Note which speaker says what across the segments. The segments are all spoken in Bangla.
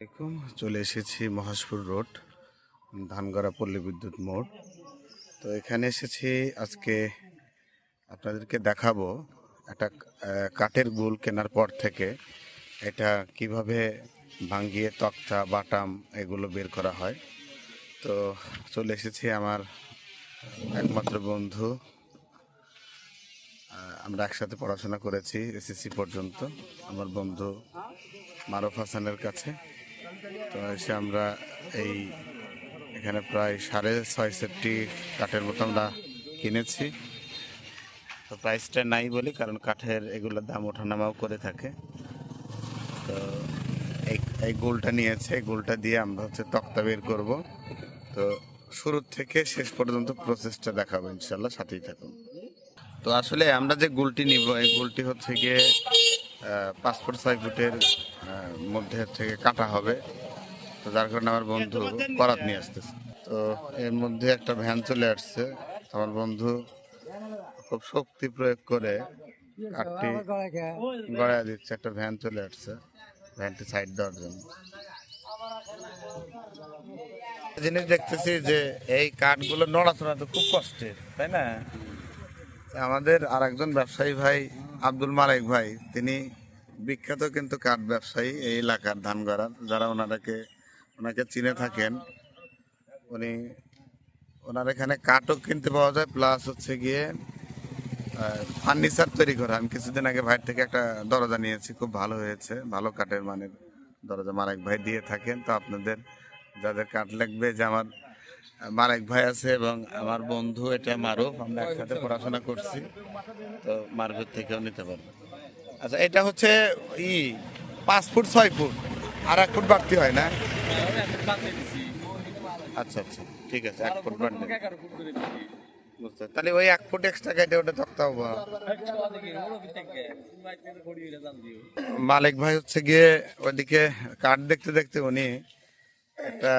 Speaker 1: আসসালামাইকুম চলে এসেছি মহাজপুর রোড, ধানগড়া পল্লী বিদ্যুৎ মোড়। তো এখানে এসেছি আজকে আপনাদেরকে দেখাবো একটা কাঠের গুল কেনার পর থেকে এটা কীভাবে ভাঙ্গিয়ে তক্তা, বাটাম এগুলো বের করা হয়। তো চলে এসেছি আমার একমাত্র বন্ধু। আমরা একসাথে পড়াশোনা করেছি এসএসসি পর্যন্ত, আমার বন্ধু মারুফ হাসানের কাছে। তো এসে আমরা এই এখানে প্রায় সাড়ে ছয় সেটটি কাঠের মতো আমরা কিনেছি। তো প্রাইসটা নাই বলি, কারণ কাঠের এগুলোর দাম ওঠানামাও করে থাকে। তো এই এই গোলটা নিয়েছে, এই গোলটা দিয়ে আমরা হচ্ছে তক্তা বের করব। তো শুরু থেকে শেষ পর্যন্ত প্রসেসটা দেখাবো ইনশাল্লাহ সাথেই থাকুন। তো আসলে আমরা যে গোলটি নিব, এই গোলটি হচ্ছে গিয়ে পাসপোর্ট ছয় ফুটের মধ্যে থেকে কাটা হবে। তো যার কারণে আমার বন্ধু করাত নিয়ে আসতেছে। তো এর মধ্যে একটা ভ্যান চলে আসছে। আমার বন্ধু খুব শক্তি প্রয়োগ করে কাঠটি গড়ায় দিচ্ছে, একটা ভ্যান চলে আসছে, ভ্যানটি সাইড দেওয়ার জন্য। জিনিস দেখতেছি যে এই কাঠগুলো নড়াচড়া তো খুব কষ্টের, তাই না? আমাদের আর একজন ব্যবসায়ী ভাই, আব্দুল মালিক ভাই, তিনি বিখ্যাত কিন্তু কাঠ ব্যবসায়ী এই এলাকার ধানগড়ার যারা ওনারাকে, ওনাকে চিনে থাকেন। উনি, ওনার এখানে কাঠও কিনতে পাওয়া যায় প্লাস হচ্ছে গিয়ে ফার্নিচার তৈরি করা। আমি কিছুদিন আগে ভাইয়ের থেকে একটা দরজা নিয়েছি, খুব ভালো হয়েছে, ভালো কাঠের মানের দরজা। মালিক ভাই দিয়ে থাকেন, তো আপনাদের, যাদের কাঠ লাগবে, যে আমার মালিক ভাই আছে এবং আমার বন্ধু, এটা মারুফ, আমরা একসাথে পড়াশোনা করছি, তো মারুফের থেকেও নিতে পারব। আচ্ছা এটা হচ্ছে ই, পাঁচ ফুট, ছয় ফুট। আর এক ফুট বাড়তি হয় না? আচ্ছা আচ্ছা ঠিক আছে, এক ফুট বাড়তি। বুঝতে তাহলে ওই এক ফুট এক্সট্রা কেটে ওটা তক্তা হব। মালিক ভাই হচ্ছে গিয়ে ওইদিকে কাঠ দেখতে দেখতে উনি একটা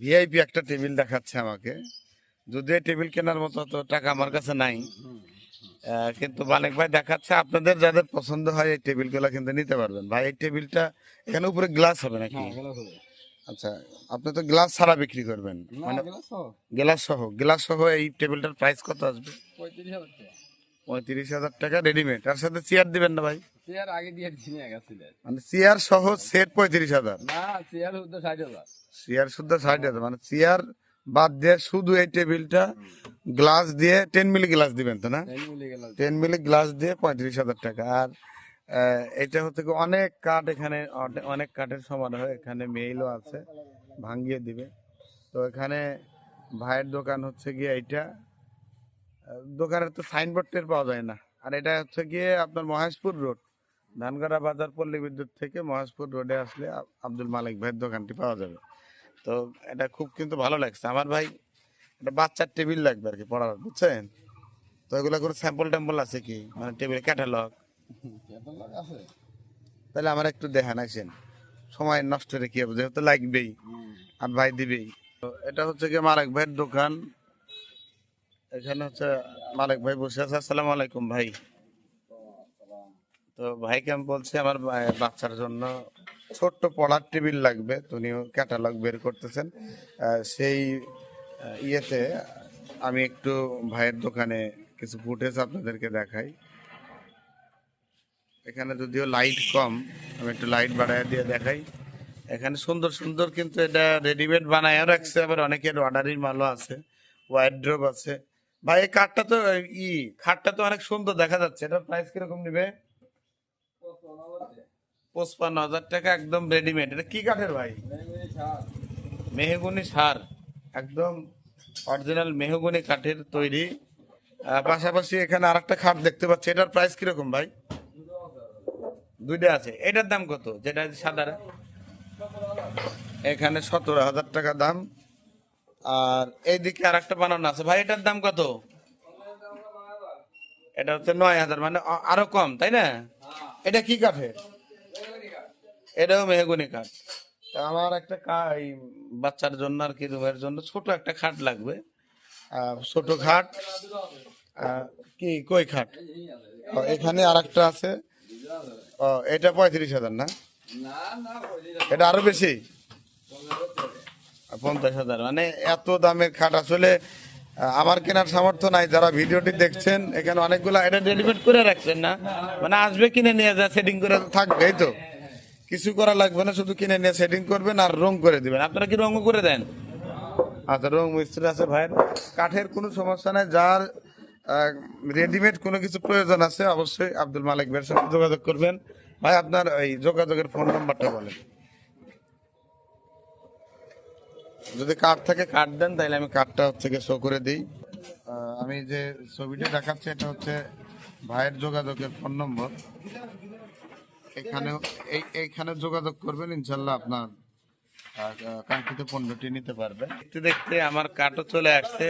Speaker 1: ভিআইপি একটা টেবিল দেখাচ্ছে আমাকে। এই টেবিল কেনার মতো তো টাকা আমার কাছে নাই কিন্তু মালিক ভাই দেখাচ্ছে আপনাদের যাদের পছন্দ হয় এই টেবিলগুলো কিন্তু নিতে পারবেন। ভাই এই টেবিলটা এখানে উপরে গ্লাস হবে নাকি? আচ্ছা আপনি তো গ্লাস ছাড়া বিক্রি করবেন। মানে গ্লাস সহ। গ্লাস সহ এই টেবিলটার প্রাইস কত আসবে? পঁয়ত্রিশ হাজার টাকা। রেডিমেড তার সাথে চেয়ার দিবেন না ভাই?
Speaker 2: চেয়ার আগে দিয়ে
Speaker 1: মানে চেয়ার সহ সেট পঁয়ত্রিশ হাজার।
Speaker 2: না চেয়ার ষাট হাজার।
Speaker 1: চেয়ার শুদ্ধ ষাট হাজার মানে চেয়ার বাদ দিয়ে শুধু এই টেবিলটা গ্লাস দিয়ে টেন মিলি গ্লাস দিবেন তো না? টেন মিলি গ্লাস দিয়ে পঁয়ত্রিশ হাজার টাকা। আর এটা হচ্ছে কি অনেক কাঠ এখানে অনেক কাঠের সমারোহ এখানে মেইলও আছে ভাঙ্গিয়ে দিবে। তো এখানে ভাইয়ের দোকান হচ্ছে গিয়ে এইটা। দোকানের তো সাইনবোর্ড টের পাওয়া যায় না। আর এটা হচ্ছে গিয়ে আপনার মহেশপুর রোড। ধানগড়া বাজার পল্লী বিদ্যুৎ থেকে মহেশপুর রোডে আসলে আব্দুল মালিক ভাইয়ের দোকানটি পাওয়া যাবে। তো এটা খুব কিন্তু ভালো লাগছে। আমার ভাই একটা বাচ্চার টেবিল লাগবে আর কি পড়ার বুঝছেন? তো এগুলো কোনো স্যাম্পল ট্যাম্পল আছে কি? মানে টেবিল ক্যাটালগ। তাহলে আমার একটু দেখান আসেন। সময় নষ্ট রে কি হবে? যেহেতু লাগবেই আর ভাই দিবেই। তো এটা হচ্ছে কি মালিক ভাইয়ের দোকান। এখানে হচ্ছে মালিক ভাই বসে আছে। আসসালামু আলাইকুম ভাই। তো ভাইকে আমি বলছি আমার বাচ্চার জন্য? ছোট্ট পড়ার টেবিল লাগবে উনিও ক্যাটালগ বের করতেছেন। সেই ইয়েতে আমি একটু ভাইয়ের দোকানে কিছু ফুটেজ আপনাদেরকে দেখাই। এখানে যদিও লাইট কম, আমি একটু লাইট বাড়ায় দিয়ে দেখাই। এখানে সুন্দর সুন্দর কিন্তু এটা রেডিমেড বানায় রাখছে, আবার অনেকের অর্ডারির মালও আছে ওয়াইড্রোব আছে। ভাই, এই কাঠটা তো ই, খাটটা তো অনেক সুন্দর দেখা যাচ্ছে, এটার প্রাইস কীরকম নিবে? পঁচপান্ন হাজার টাকা একদম রেডিমেড এটা কি কাঠের ভাই? মেহগুনি সার। একদম অরিজিনাল মেহগুনি কাঠের তৈরি। পাশাপাশি এখানে আরেকটা খাট দেখতে পাচ্ছি। এটার প্রাইস কীরকম ভাই? দুইটা আছে। এটার দাম কত? যেটা সাদা এখানে সতেরো হাজার টাকা দাম। আর এইদিকে আর একটা বানানো আছে। ভাই, এটার দাম কত? এটা হচ্ছে নয় হাজার মানে আরও কম, তাই না? এটা কি কাঠের? এটাও মেহগুনি কাঠ। তা আমার একটা বাচ্চার জন্য আর কি, রুমের জন্য ছোট একটা খাট লাগবে। ছোট খাট কি, কই খাট? এখানে আর একটা আছে। ও, এটা পঁয়ত্রিশ হাজার না? এটা আরও বেশি? পঞ্চাশ হাজার। মানে এত দামের খাট আসলে, আমার কেনার সামর্থ্য নাই। যারা ভিডিওটি দেখছেন, এখানে অনেকগুলো, এটা রেডিমেড করে রাখছেন না? মানে আসবে কিনে নিয়ে যা সেটিং করে থাকবে, এই তো? কিছু করা লাগবে না, শুধু কিনে নিয়ে সেটিং করবেন আর রং করে দিবেন। আপনারা কি রঙও করে দেন? আচ্ছা রং মিস্ত্রি আছে ভাইয়ের। কাঠের কোনো সমস্যা নাই, যার রেডিমেড কোনো কিছু প্রয়োজন আছে, অবশ্যই আব্দুল মালিক ভাইয়ের সাথে যোগাযোগ করবেন। ভাই, আপনার এই যোগাযোগের ফোন নাম্বারটা বলেন। যদি কাঠ থাকে কাঠ দেন, তাহলে আমি কাঠটা হচ্ছে শো করে দিই। আমি যে ছবিটা দেখাচ্ছি, এটা হচ্ছে ভাইয়ের যোগাযোগের ফোন নম্বর। এখানে এইখানে যোগাযোগ করবেন ইনশাল্লাহ আপনার কাঙ্ক্ষিত পণ্যটি নিতে পারবে দেখতে দেখতে আমার কার্ডও চলে আসছে।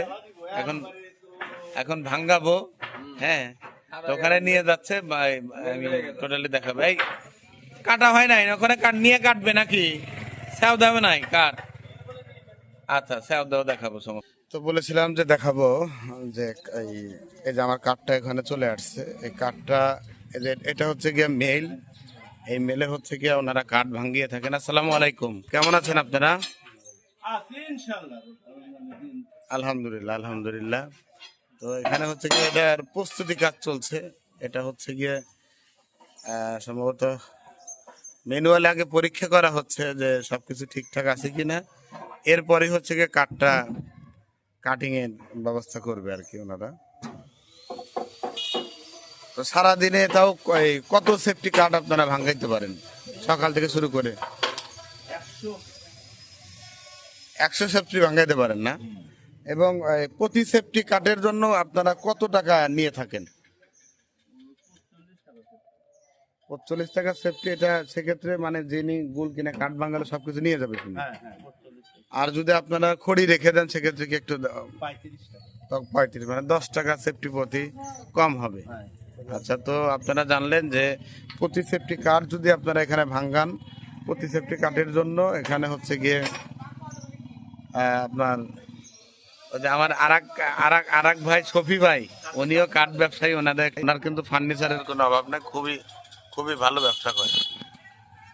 Speaker 1: এখন এখন ভাঙ্গাবো হ্যাঁ। তো ওখানে নিয়ে যাচ্ছে টোটালি দেখাবো। এই কাটা হয় নাই ওখানে কাঠ নিয়ে কাটবে নাকি? স্যাও দেবে নাই কাঠ আচ্ছা স্যাও দাও দেখাবো সমস্যা তো বলেছিলাম যে দেখাবো যে এই এই যে আমার কাঠটা এখানে চলে আসছে। এই কাঠটা এটা হচ্ছে গিয়ে মেইল এই মেলে হচ্ছে কি ওনারা কাঠ ভাঙ্গিয়ে থাকেন। আসসালামু আলাইকুম। কেমন আছেন আপনারা? আলহামদুলিল্লাহ আলহামদুলিল্লাহ। তো এখানে হচ্ছে কি এটার প্রস্তুতি কাজ চলছে। এটা হচ্ছে গিয়ে সম্ভবত ম্যানুয়ালি আগে পরীক্ষা করা হচ্ছে যে সবকিছু ঠিকঠাক আছে কিনা। এরপরে হচ্ছে গিয়ে কাঠটা কাটিং এর ব্যবস্থা করবে আর কি ওনারা। তো সারাদিনে তাও এই কত সেফটি কার্ড আপনারা ভাঙাইতে পারেন? সকাল থেকে শুরু করে। একশো সেফটি ভাঙাইতে পারেন না? এবং প্রতি সেফটি কার্ডের জন্য আপনারা কত টাকা নিয়ে থাকেন? পঁচল্লিশ টাকা সেফটি এটা সেক্ষেত্রে মানে যিনি গুল কিনে কাঠ ভাঙালে সবকিছু নিয়ে যাবে তুমি আর যদি আপনারা খড়ি রেখে দেন সেক্ষেত্রে কি একটু পঁয়ত্রিশ মানে দশ টাকা সেফটি প্রতি কম হবে। আচ্ছা তো আপনারা জানলেন যে প্রতি সেফটি কার্ড যদি আপনারা এখানে ভাঙ্গান, প্রতি সেফটি কার্ডের জন্য এখানে হচ্ছে গিয়ে আপনার ওই যে আমার আরাক আরাক আরাক ভাই, শফি ভাই, উনিও কাঠ ব্যবসায়ী, ওনাদের, ওনার কিন্তু ফার্নিচারের কোনো অভাব নাই, খুবই খুবই ভালো ব্যবসা করে।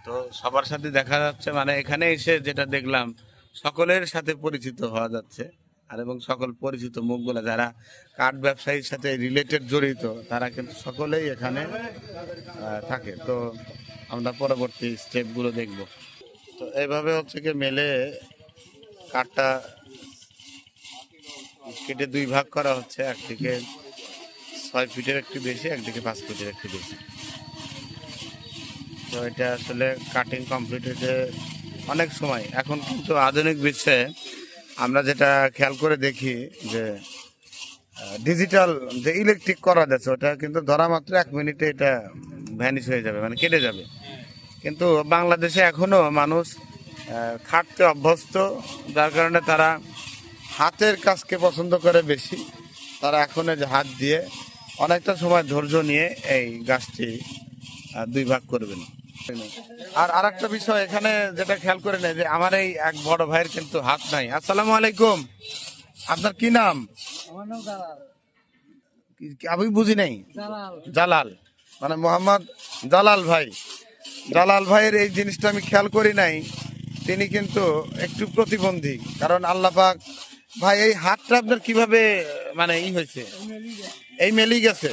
Speaker 1: তো সবার সাথে দেখা যাচ্ছে মানে এখানে এসে যেটা দেখলাম, সকলের সাথে পরিচিত হওয়া যাচ্ছে। আর এবং সকল পরিচিত মুখগুলো যারা কাঠ ব্যবসায়ীর সাথে রিলেটেড জড়িত, তারা কিন্তু সকলেই এখানে থাকে। তো আমরা পরবর্তী স্টেপগুলো দেখব। তো এইভাবে হচ্ছে কি মেলে কাঠটা কেটে দুই ভাগ করা হচ্ছে, একদিকে ছয় ফিটের একটু বেশি, একদিকে পাঁচ ফিটের একটু বেশি। তো এটা আসলে কাটিং কমপ্লিট হয়েছে অনেক সময়। এখন কিন্তু আধুনিক বিশ্বে আমরা যেটা খেয়াল করে দেখি যে ডিজিটাল যে ইলেকট্রিক করা যাচ্ছে, ওটা কিন্তু ধরা মাত্র এক মিনিটে এটা ভ্যানিশ হয়ে যাবে মানে কেটে যাবে। কিন্তু বাংলাদেশে এখনও মানুষ খাটতে অভ্যস্ত, যার কারণে তারা হাতের কাজকে পছন্দ করে বেশি। তারা এখন যে হাত দিয়ে অনেকটা সময় ধৈর্য নিয়ে এই গাছটি দুই ভাগ করবেন। আর আর একটা বিষয় এখানে যেটা খেয়াল করে নেয় যে আমার এই এক বড় ভাইয়ের কিন্তু হাত নাই। আসসালামু আলাইকুম। আপনার কি নাম? আমি বুঝি নাই। জালাল। মানে মোহাম্মদ জালাল ভাই। জালাল ভাইয়ের এই জিনিসটা আমি খেয়াল করি নাই। তিনি কিন্তু একটু প্রতিবন্ধী। কারণ আল্লাহ পাক ভাই এই হাতটা আপনার কীভাবে মানে ই হয়েছে? এই মেলি গেছে।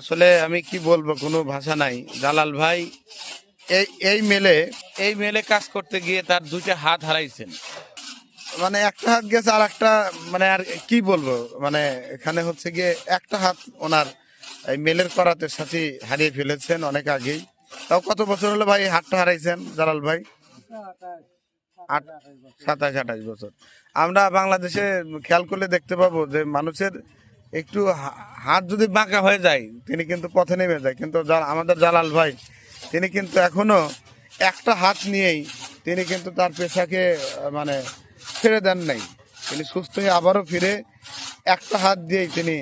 Speaker 1: আসলে আমি কি বলব, কোনো ভাষা নাই। জালাল ভাই, এই এই মেলে এই মেলে কাজ করতে গিয়ে তার দুইটা হাত হারাইছেন। মানে একটা হাত গেছে আর একটা মানে আর কি বলব মানে এখানে হচ্ছে গিয়ে একটা হাত ওনার এই মেলের করাতে সাথে হারিয়ে ফেলেছেন অনেক আগেই। তাও কত বছর হলো ভাই হাতটা হারাইছেন, জালাল ভাই? আট, সাতাশ, আঠাশ বছর। আমরা বাংলাদেশে খেয়াল করলে দেখতে পাবো যে মানুষের একটু হাত যদি বাঁকা হয়ে যায়, তিনি কিন্তু পথে নেমে যায়। কিন্তু আমাদের জালাল ভাই, তিনি কিন্তু এখনও একটা হাত নিয়েই তিনি কিন্তু তার পেশাকে মানে ছেড়ে দেন নাই। তিনি সুস্থ হয়ে আবারও ফিরে একটা হাত দিয়েই তিনি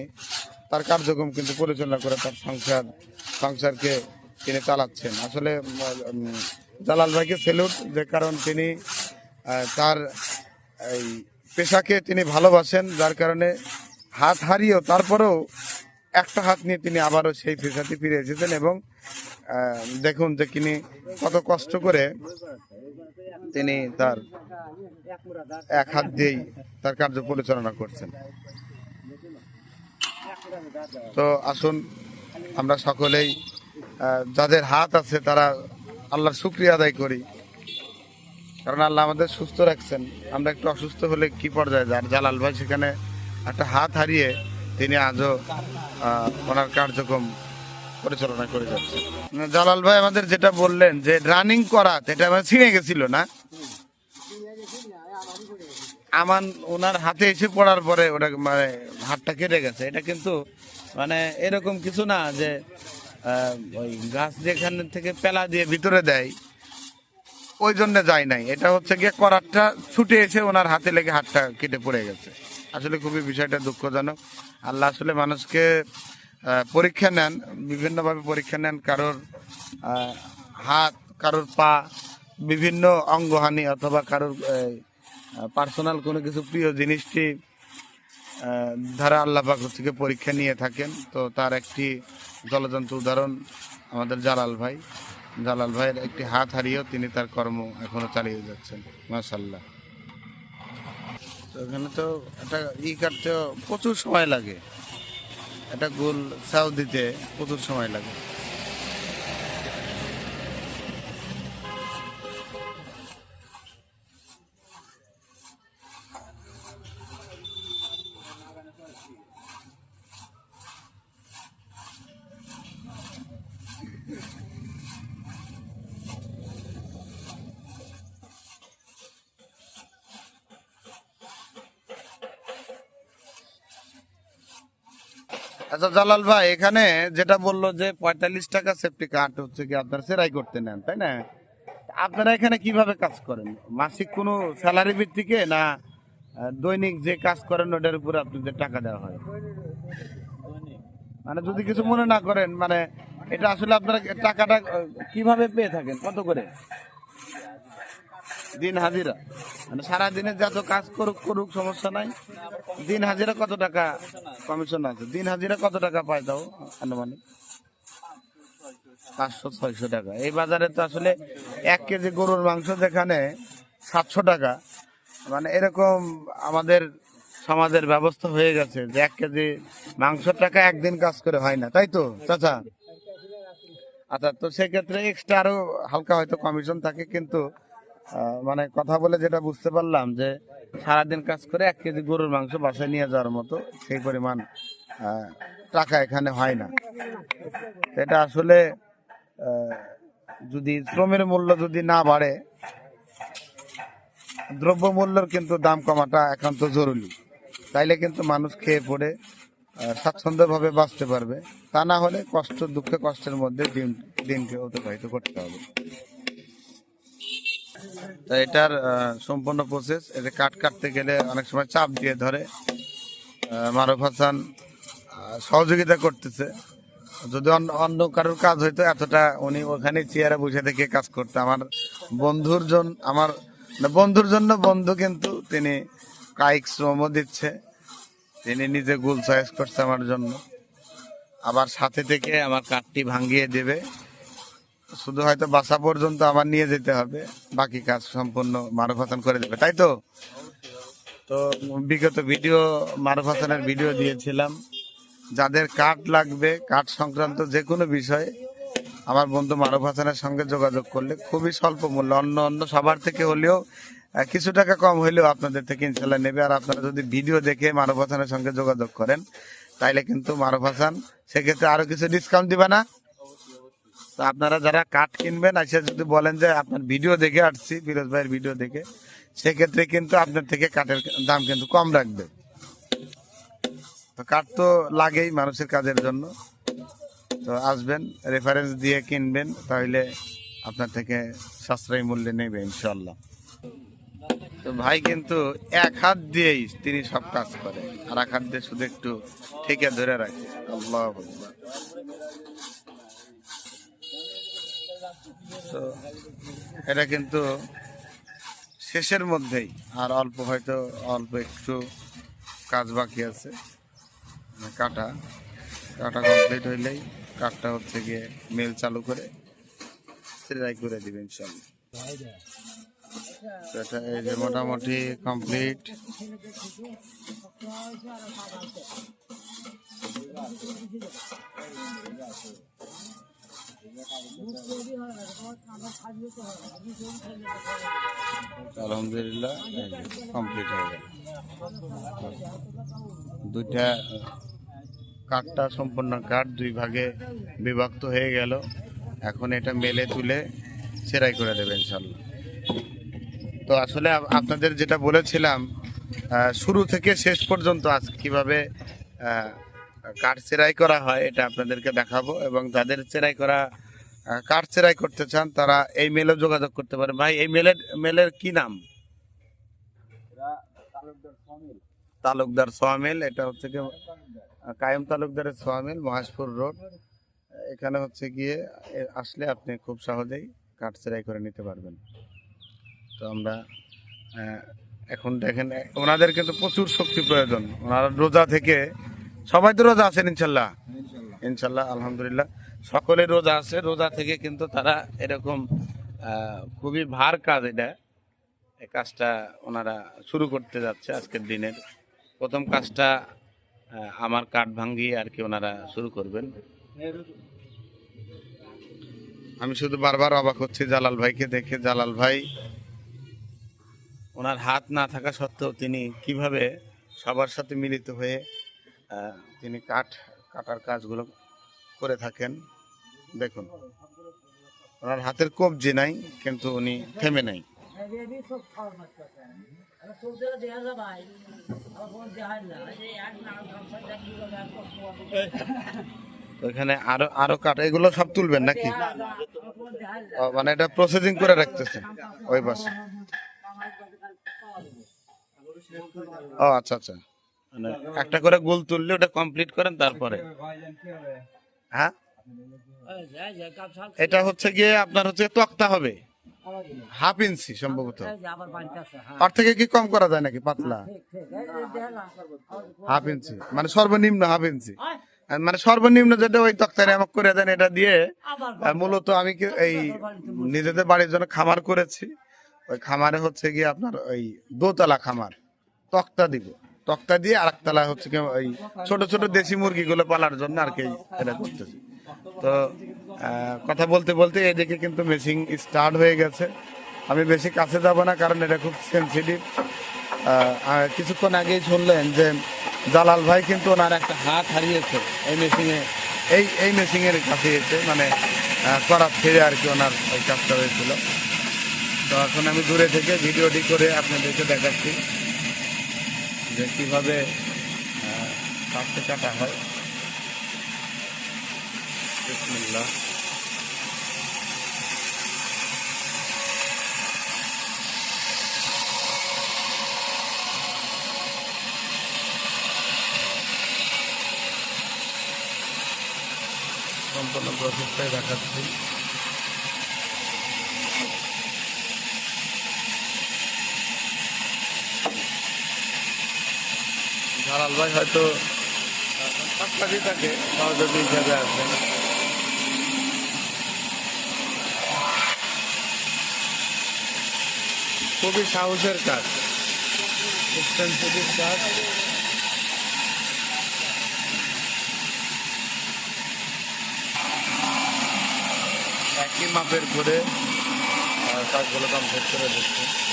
Speaker 1: তার কার্যক্রম কিন্তু পরিচালনা করে তার সংসার, সংসারকে তিনি চালাচ্ছেন। আসলে জালাল ভাইকে সেলুট, যে কারণ তিনি তার এই পেশাকে তিনি ভালোবাসেন, যার কারণে হাত হারিয়েও তারপরেও একটা হাত নিয়ে তিনি আবারও সেই পেশাতে ফিরে এসেছেন এবং দেখুন যে তিনি কত কষ্ট করে তিনি তার এক হাত দিয়েই তার কার্য পরিচালনা করছেন। তো আসুন আমরা সকলেই যাদের হাত আছে তারা আল্লাহর শুক্রিয়া আদায় করি। কারণ আল্লাহ আমাদের সুস্থ রাখছেন। আমরা একটু অসুস্থ হলে কি পর্যায়ে যার জালাল ভাই সেখানে একটা হাত হারিয়ে তিনি আজও ওনার কার্যক্রম পরিচালনা করে যাচ্ছেন। জালাল ভাই আমাদের যেটা বললেন যে রানিং করা, এটা আমার ছিঁড়ে গেছিল না? আমান, ওনার হাতে এসে পড়ার পরে ওটা মানে হাতটা কেটে গেছে। এটা কিন্তু মানে এরকম কিছু না যে ওই গাছ যেখান থেকে পেলা দিয়ে ভিতরে দেয়, ওই জন্য যায় নাই। এটা হচ্ছে গিয়ে করারটা ছুটে এসে ওনার হাতে লেগে হাতটা কেটে পড়ে গেছে। আসলে খুবই বিষয়টা দুঃখজনক। আল্লাহ আসলে মানুষকে পরীক্ষা নেন, বিভিন্নভাবে পরীক্ষা নেন, কারোর হাত, কারোর পা, বিভিন্ন অঙ্গহানি অথবা কারোর পার্সোনাল কোনো কিছু প্রিয় জিনিসটি ধারা আল্লাহ পাক থেকে পরীক্ষা নিয়ে থাকেন। তো তার একটি জলজন্ত উদাহরণ আমাদের জালাল ভাই। জালাল ভাইয়ের একটি হাত হারিয়েও তিনি তার কর্ম এখনও চালিয়ে যাচ্ছেন। মাশাল্লাহ তো এখানে তো একটা ই কাটতে প্রচুর সময় লাগে। একটা গোল সাউ দিতে প্রচুর সময় লাগে। জালাল ভাই, এখানে যেটা বলল যে পঁয়তাল্লিশ টাকা সেফটি কার্ড হচ্ছে কি আপনার সেরাই করতে নেন, তাই না? আপনারা এখানে কীভাবে কাজ করেন? মাসিক কোনো স্যালারি ভিত্তিকে না দৈনিক যে কাজ করেন ওটার উপরে আপনাদের টাকা দেওয়া হয়? মানে যদি কিছু মনে না করেন মানে এটা আসলে আপনারা টাকাটা কীভাবে পেয়ে থাকেন? কত করে? দিন হাজিরা। মানে সারা দিনে যত কাজ করুক করুক, সমস্যা নাই। দিন হাজিরা কত টাকা কমিশন আছে? দিন হাজিরা কত টাকা পায় তাও আনুমানিক? পাঁচশো, ছয়শো টাকা। এই বাজারে তো আসলে এক কেজি গরুর মাংস যেখানে সাতশো টাকা। মানে এরকম আমাদের সমাজের ব্যবস্থা হয়ে গেছে যে এক কেজি মাংস টাকা একদিন কাজ করে হয় না। তাই তো, চাচা? আচ্ছা তো সেক্ষেত্রে এক্সট্রা আরও হালকা হয়তো কমিশন থাকে, কিন্তু মানে কথা বলে যেটা বুঝতে পারলাম যে সারাদিন কাজ করে এক কেজি গরুর মাংস বাসায় নিয়ে যাওয়ার মতো সেই পরিমাণ টাকা এখানে হয় না। এটা আসলে যদি শ্রমের মূল্য যদি না বাড়ে দ্রব্য মূল্যের কিন্তু দাম কমাটা একান্ত জরুরি। তাইলে কিন্তু মানুষ খেয়ে পড়ে স্বাচ্ছন্দ্যভাবে বাঁচতে পারবে। তা না হলে কষ্ট, দুঃখে কষ্টের মধ্যে দিন, দিনকে অতিবাহিত করতে হবে। এটার সম্পূর্ণ প্রসেস এটা কাট কাটতে গেলে অনেক সময় চাপ দিয়ে ধরে। মারুফ হাসান সহযোগিতা করতেছে। যদি অন্য অন্য কারোর কাজ হইতো, এতটা উনি ওখানে চেয়ারে বসে থেকে কাজ করতে। আমার বন্ধুর জন্য আমার বন্ধুর জন্য বন্ধু কিন্তু তিনি কায়িক শ্রমও দিচ্ছে। তিনি নিজে গুল চয়েস করছে আমার জন্য। আবার সাথে থেকে আমার কাঠটি ভাঙিয়ে দেবে। শুধু হয়তো বাসা পর্যন্ত আমার নিয়ে যেতে হবে, বাকি কাজ সম্পূর্ণ মারুফ হাসান করে দেবে, তাই তো? তো বিগত ভিডিও, মারুফ হাসানের ভিডিও দিয়েছিলাম। যাদের কাঠ লাগবে কাঠ সংক্রান্ত যে কোনো বিষয়ে, আমার বন্ধু মারুফ হাসানের সঙ্গে যোগাযোগ করলে খুবই স্বল্প মূল্য, অন্য অন্য সবার থেকে হলেও কিছু টাকা কম হলেও আপনাদের থেকে ইনশাল্লাহ নেবে। আর আপনারা যদি ভিডিও দেখে মারুফ হাসানের সঙ্গে যোগাযোগ করেন, তাইলে কিন্তু মারুফ হাসান সেক্ষেত্রে আরও কিছু ডিসকাউন্ট দিবে না। তো আপনারা যারা কাঠ কিনবেন, এসে যদি বলেন যে আপনার ভিডিও দেখে আসছি, ফিরোজ ভাইয়ের ভিডিও দেখে, সেক্ষেত্রে কিন্তু আপনার থেকে কাঠের দাম কিন্তু কম রাখবে। তো কাঠ তো লাগেই মানুষের কাজের জন্য। তো আসবেন রেফারেন্স দিয়ে কিনবেন, তাহলে আপনার থেকে সাশ্রয়ী মূল্যে নেবে ইনশাল্লাহ তো ভাই কিন্তু এক হাত দিয়েই তিনি সব কাজ করে, আর এক হাত দিয়ে শুধু একটু ঠেকে ধরে রাখে। আল্লাহ। তো এটা কিন্তু শেষের মধ্যেই। আর অল্প হয়তো অল্প একটু কাজ বাকি আছে মানে কাটা। কাটা কমপ্লিট হইলেই কাঠটা হচ্ছে গিয়ে মেল চালু করে সেটাই করে দিবেন ইনশাল্লাহ এটা এই যে মোটামুটি কমপ্লিট আলহামদুলিল্লাহ কমপ্লিট হয়ে গেল। দুইটা কাঠটা সম্পূর্ণ কাঠ দুই ভাগে বিভক্ত হয়ে গেল। এখন এটা মেলে তুলে সেরাই করে দেবে ইনশাল্লাহ তো আসলে আপনাদের যেটা বলেছিলাম শুরু থেকে শেষ পর্যন্ত আজ কীভাবে কাঠ চেরাই করা হয়, এটা আপনাদেরকে দেখাবো। এবং যাদের চেরাই করা কাঠ সেরাই করতে চান, তারা এই মেলে যোগাযোগ করতে পারে। ভাই, এই মেলের মেলের কি নাম? তালুকদার সোয়ামিল এটা হচ্ছে কি কায়েম তালুকদারের সোয়ামিল মহাজপুর রোড। এখানে হচ্ছে গিয়ে আসলে আপনি খুব সহজেই কাঠ চেরাই করে নিতে পারবেন। তো আমরা এখন দেখেন, ওনাদের কিন্তু প্রচুর শক্তি প্রয়োজন। ওনারা রোজা থেকে সবাই তো রোজা আছেন ইনশাল্লাহ। ইনশাল্লাহ। আলহামদুলিল্লাহ। সকলে রোজা আছে রোজা থেকে কিন্তু তারা এরকম খুবই ভার কাজ এটা। এই কাজটা ওনারা শুরু করতে যাচ্ছে আজকের দিনের। প্রথম কাজটা আমার কাঠ ভাঙ্গিয়ে আর কি ওনারা শুরু করবেন। আমি শুধু বারবার অবাক হচ্ছি জালাল ভাইকে দেখে। জালাল ভাই ওনার হাত না থাকা সত্ত্বেও তিনি কীভাবে সবার সাথে মিলিত হয়ে তিনি কাঠ, কাটার কাজগুলো করে থাকেন। দেখুন, ওনার হাতের কবজি নাই, কিন্তু উনি থেমে নাই। এখানে আরও আরও কাঠ, এগুলো সব তুলবেন নাকি? মানে এটা প্রসেসিং করে রাখতেছেন, ওই পাশে। ও আচ্ছা আচ্ছা। মানে একটা করে গোল তুললে ওটা কমপ্লিট করেন তারপরে। হ্যাঁ?
Speaker 2: এই যে গামছা
Speaker 1: এটা হচ্ছে গিয়ে আপনার হচ্ছে তক্তা হবে। হাফ ইঞ্চি সম্ভবত।
Speaker 2: আছে হ্যাঁ।
Speaker 1: তার থেকে কি কম করা যায় নাকি পাতলা?
Speaker 2: ঠিক ঠিক। এই যে দেখা না।
Speaker 1: Half inch. মানে সর্বনিম্ন হাফ ইঞ্চি। মানে সর্বনিম্ন যেটা ওই তক্তায় আমাকে করে দেন এটা দিয়ে মূলত আমি কি এই নিজেদের বাড়ির জন্য খামার করেছি। ওই খামারে হচ্ছে গিয়ে আপনার ওই দোতলা খামার। তক্তা দিব। তক্তা দিয়ে আর একতলা হচ্ছে ওই ছোট ছোট দেশি মুরগিগুলো পালার জন্য আর কি এটা করতেছি। তো কথা বলতে বলতে এদিকে কিন্তু মেশিং স্টার্ট হয়ে গেছে। আমি বেশি কাছে যাব না কারণ এটা খুব সেন্সিটিভ কিছুক্ষণ আগেই শুনলেন যে জালাল ভাই কিন্তু ওনার একটা হাত হারিয়েছে এই মেশিনে, এই এই মেশিনের কাছে এসে মানে করার ছেড়ে আর কি ওনার ওই কাজটা হয়েছিল। তো এখন আমি দূরে থেকে ভিডিওটি করে আপনাদেরকে দেখাচ্ছি। যে কীভাবে আহ, কাঠটা কাটা হয়। সম্পূর্ণ প্রসেসটাই দেখাচ্ছি। ঝাড়াল ভাই হয়তো কাছাকাছি থাকে, সহযোগী হিসাবে আছেন খুবই সাহসের কাজ। sensitive কাজ। একই মাপের করে কাজগুলো কমপ্লিট করে দিচ্ছে।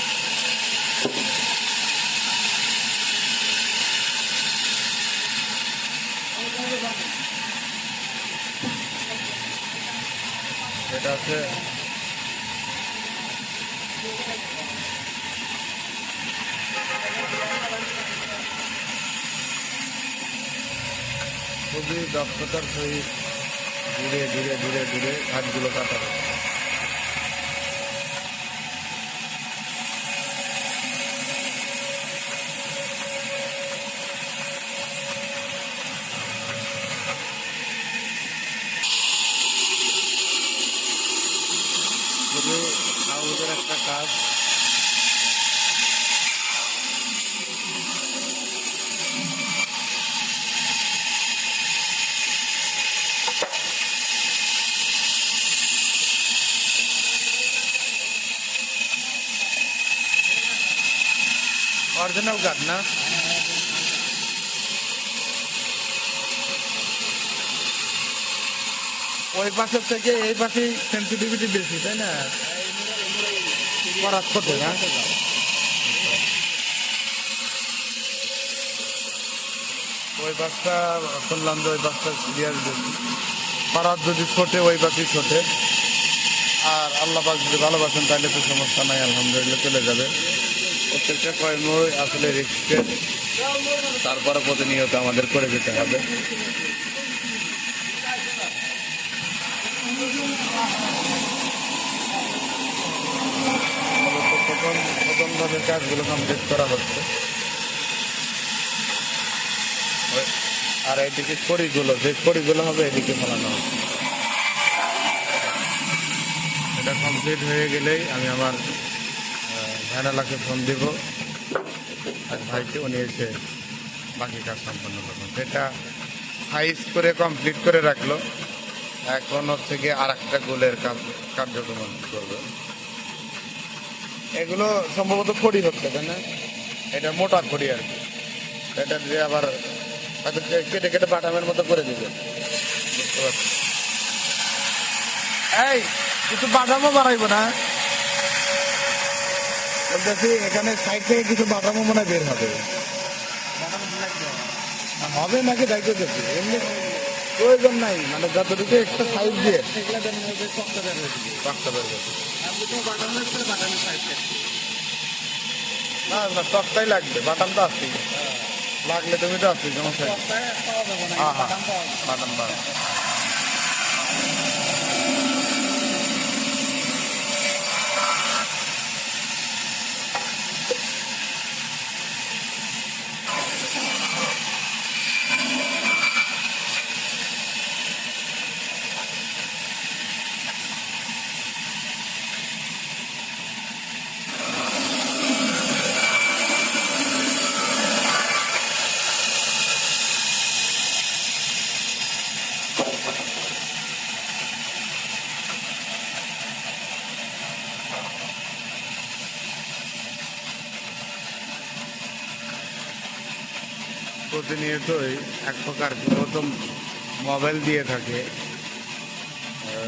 Speaker 1: এটা আছে। খুবই দক্ষতার সহিত ধীরে ধীরে ধীরে ধীরে ঘাটগুলো কাটা হবে খুবই সাহসের একটা কাজ অরিজিনাল কাঠ না? ওই পাশের থেকে এই পাশে সেন্সিটিভিটি বেশি, তাই না? করার ছোট না ওই বাসটা শুনলাম যে ওই বাসটা সিরিয়াস বেশি পাড়ার যদি ছোটে, ওই পাখি ছোটে। আর আল্লাহ যদি ভালোবাসেন, তাহলে তো সমস্যা নাই, আলহামদুলিল্লাহ, চলে যাবে। প্রত্যেকটা কর্ম আসলে রিস্কের তারপরে প্রতিনিয়ত আমাদের করে যেতে হবে। মূলত প্রথম প্রথমভাবে কাজগুলো কমপ্লিট করা হচ্ছে। আর এদিকে খড়িগুলো যে খড়িগুলো হবে এদিকে মালানো হবে। এটা কমপ্লিট হয়ে গেলেই আমি আমার ভ্যানালাকে ফোন দিব। আর ভাইকে উনি এসে বাকি কাজ সম্পন্ন করবেন। সেটা সাইজ করে কমপ্লিট করে রাখল। এখন হচ্ছে গিয়ে আর একটা গোলের কাজ কার্যক্রম করবে। এগুলো সম্ভবত খড়ি হচ্ছে, তাই না? এটা মোটা খড়ি আর কি। এটা দিয়ে আবার কেটে কেটে বাটামের মতো করে দিবে। বুঝতে এই, কিছু বাদামও বাড়াইবো না বলতেছি, এখানে সাইড থেকে কিছু বাদামও মনে বের হবে। হবে নাকি দায়িত্ব দেখছি এমনি প্রয়োজন নাই মানে যতটুকু একটা সাইজ দিয়ে। না না সস্তাই লাগবে বাটাম তো আসছি লাগলে তুমি তো আসছি সমস্যা। হ্যাঁ হ্যাঁ বাটাম প্রতিনিয়তই এক প্রকার প্রথম মোবাইল দিয়ে থাকে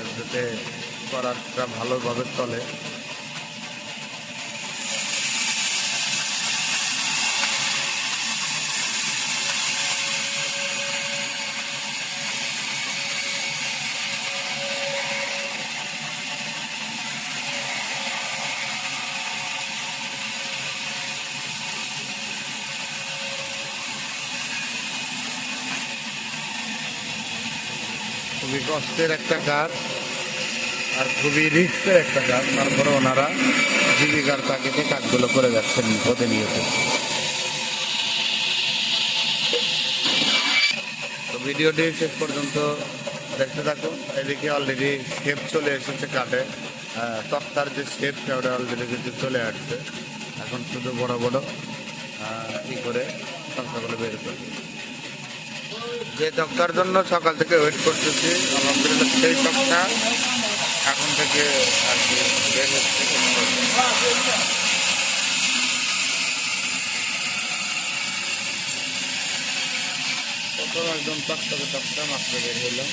Speaker 1: যাতে করাটা ভালোভাবে চলে খুবই কষ্টের একটা কাজ আর খুবই রিস্কের একটা কাজ তারপরে ওনারা জীবিকার তাগিদে কাজগুলো করে যাচ্ছেন প্রতিনিয়ত। তো ভিডিওটি শেষ পর্যন্ত দেখতে থাকুন। এদিকে অলরেডি শেপ চলে এসেছে কাঠে। তক্তার যে শেপ ওটা অলরেডি কিন্তু চলে আসছে। এখন শুধু বড় বড় ই করে তক্তাগুলো বের করবে। যে দক্তার জন্য সকাল থেকে ওয়েট করতেছি, আলহামদুলিল্লাহ সেই দক্তা এখন থেকে আর কি বের হচ্ছে একদম টকটকে টকটা মাছটা বের হলো